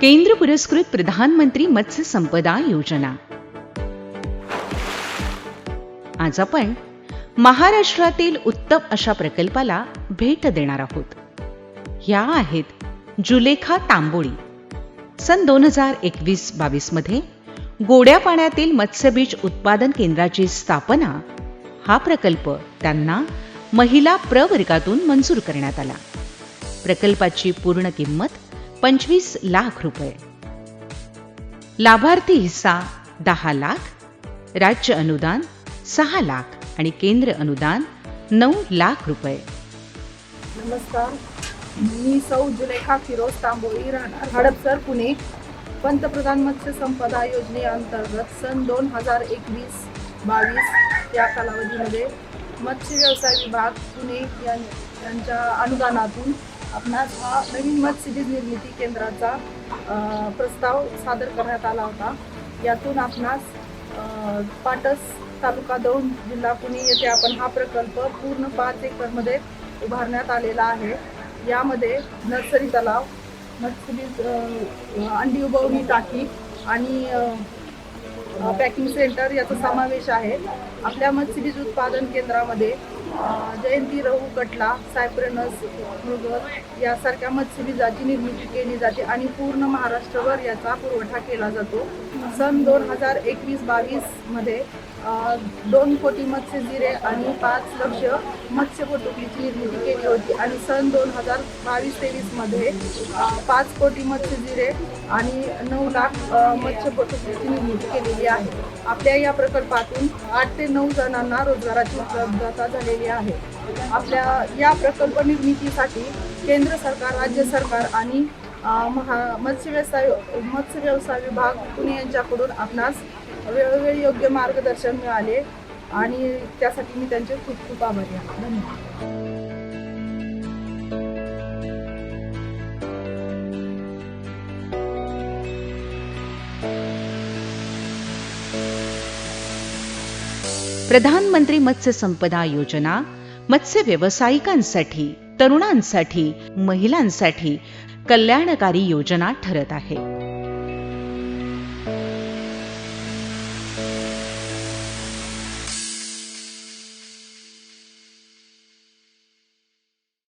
केंद्र पुरस्कृत प्रधानमंत्री मत्स्य संपदा योजना. आज आपण महाराष्ट्रातील उत्तम अशा प्रकल्पाला भेट देणार आहोत. या आहेत जुलेखा तांबोळी. सन दोन हजार एकवीस बावीसमध्ये गोड्या पाण्यातील मत्स्यबीज उत्पादन केंद्राची स्थापना हा प्रकल्प त्यांना महिला प्रवर्गातून मंजूर करण्यात आला. प्रकल्पाची पूर्ण किंमत पंचवीस लाख रुपये. लाभार्थी हिस्सा दहा लाख राज्य अनुदान सहा लाख आणि केंद्र अनुदान नऊ लाख रुपये. नमस्कार. मी सौ जुलेखा फिरोज तांबोळी राहणार. हडपसर पुणे. पंतप्रधान मत्स्य संपदा योजनेअंतर्गत सन दोन हजार एकवीस बावीस या कालावधीमध्ये मत्स्य व्यवसाय विभाग पुणे यां- यांच्या अनुदानातून आपणास हा नवीन मत्स्यबीज निर्मिती केंद्राचा प्रस्ताव सादर करण्यात आला होता. यातून आपणास पाटस तालुका दौंड जिल्हा पुणे येथे आपण हा प्रकल्प पूर्ण पाच एकरमध्ये उभारण्यात आलेला आहे. यामध्ये नर्सरी तलाव मत्स्यबीज अंडी उबवणी टाकी आणि पॅकिंग सेंटर याचा समावेश आहे. आपल्या मत्स्यबीज उत्पादन केंद्रामध्ये जयंती रहू कटला सायप्रेनस मृगल यासारख्या मत्स्यबीजाची निर्मिती केली जाते आणि पूर्ण महाराष्ट्रभर याचा पुरवठा केला जातो. सन दोन हजार एकवीस बावीसमध्ये दोन कोटी मत्स्यजिरे आणि पाच लक्ष मत्स्यपोटुकीची निर्मिती केली होती आणि सन दोन हजार बावीस तेवीसमध्ये पाच कोटी मत्स्यजिरे आणि नऊ लाख अ, मत्स्यपोटुकीची निर्मिती केलेली आहे. आपल्या या प्रकल्पातून आठ ते नऊ जणांना रोजगाराची उपलब्धता झालेली आहे. आपल्या या प्रकल्प निर्मितीसाठी केंद्र सरकार राज्य सरकार आणि महा मत्स्य व्यवसाय मत्स्य व्यवसाय विभाग पुणे यांच्याकडून आपणास वेळोवेळी योग्य मार्गदर्शन मिळाले. आणि त्यासाठी मी त्यांचे खूप खूप आभारी आहे. धन्यवाद. प्रधानमंत्री मत्स्य संपदा योजना मत्स्य व्यावसायिकांसाठी तरुणांसाठी महिलांसाठी कल्याणकारी योजना ठरत आहे.